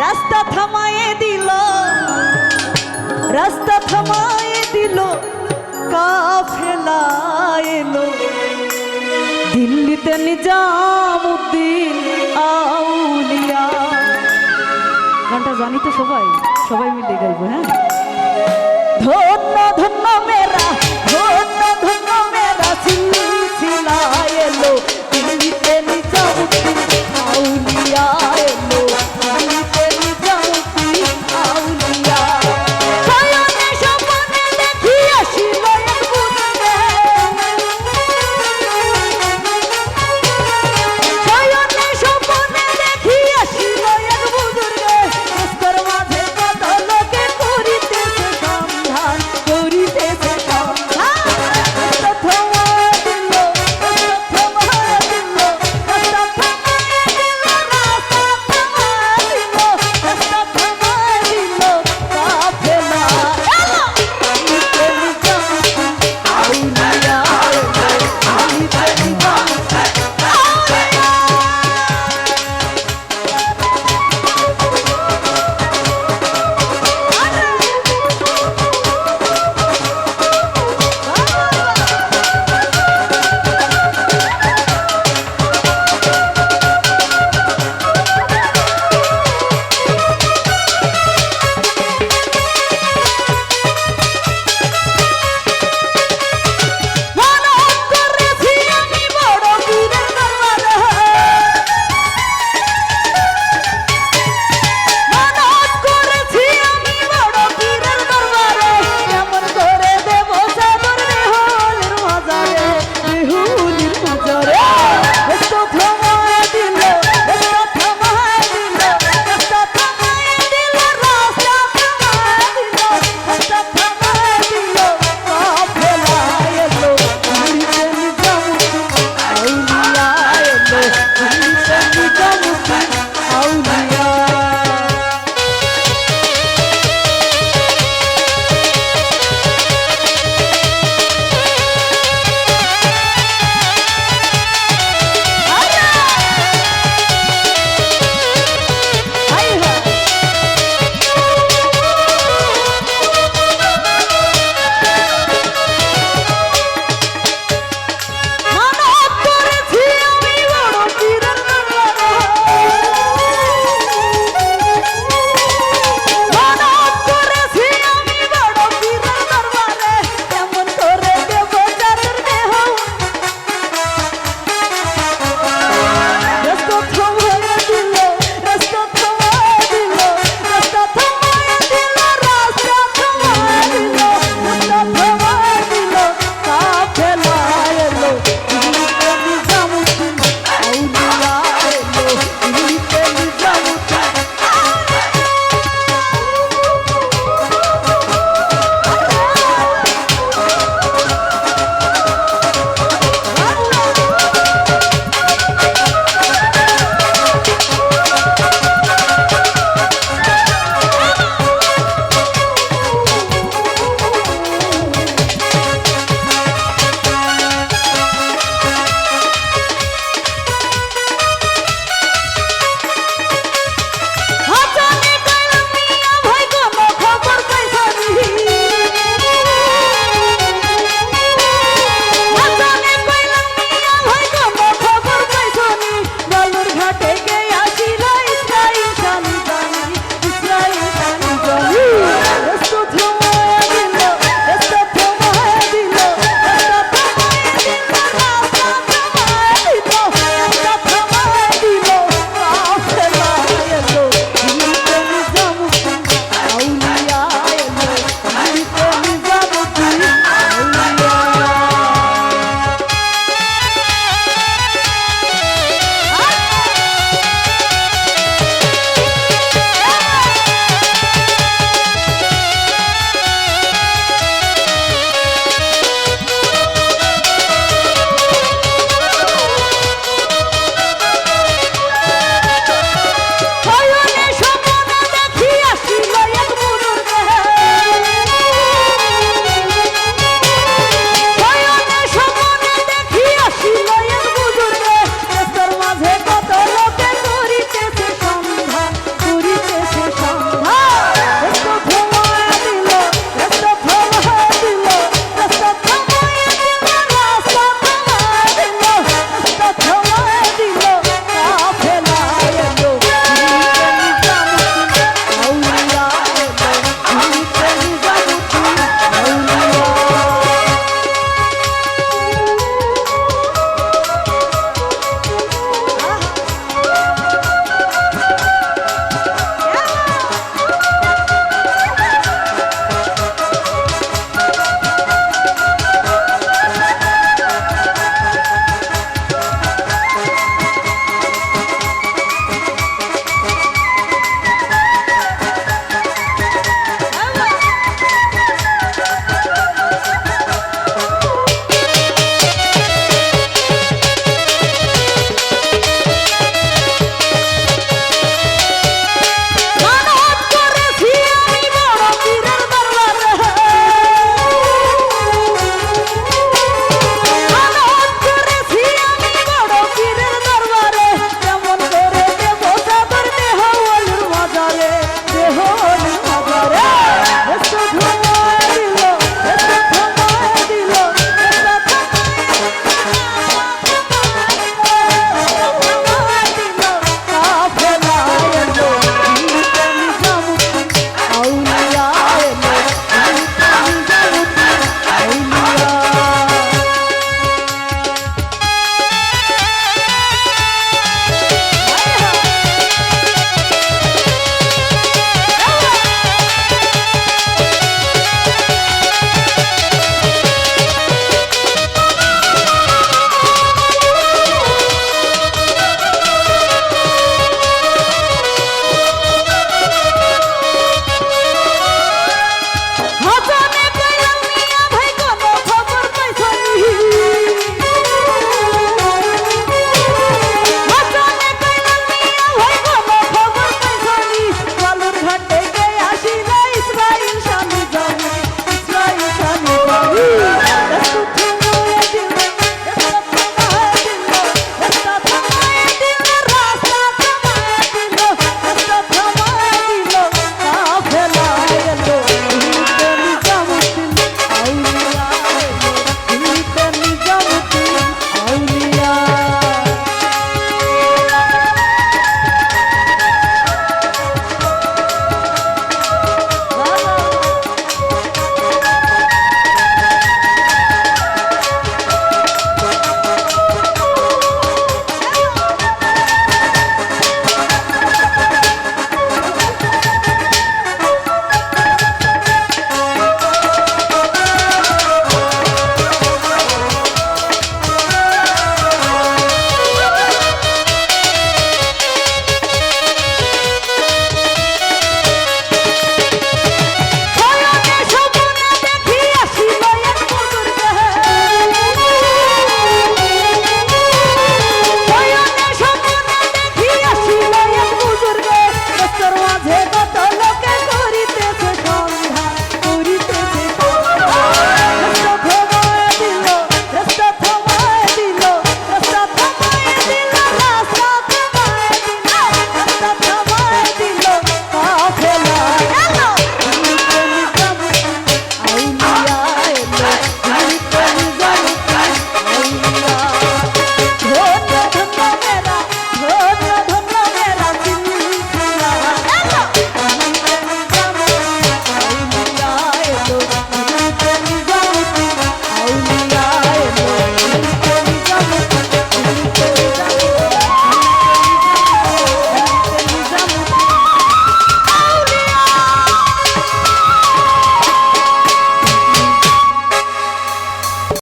রাস্তা থামায়ে দিল, রাস্তা থামায়ে দিল কাফেলা এলো। দিল্লিতে নিজামুদ্দিন আউলিয়া। গানটা জানি তো সবাই সবাই মিলে গাইবো হ্যাঁ? ধন্য ধন্য মে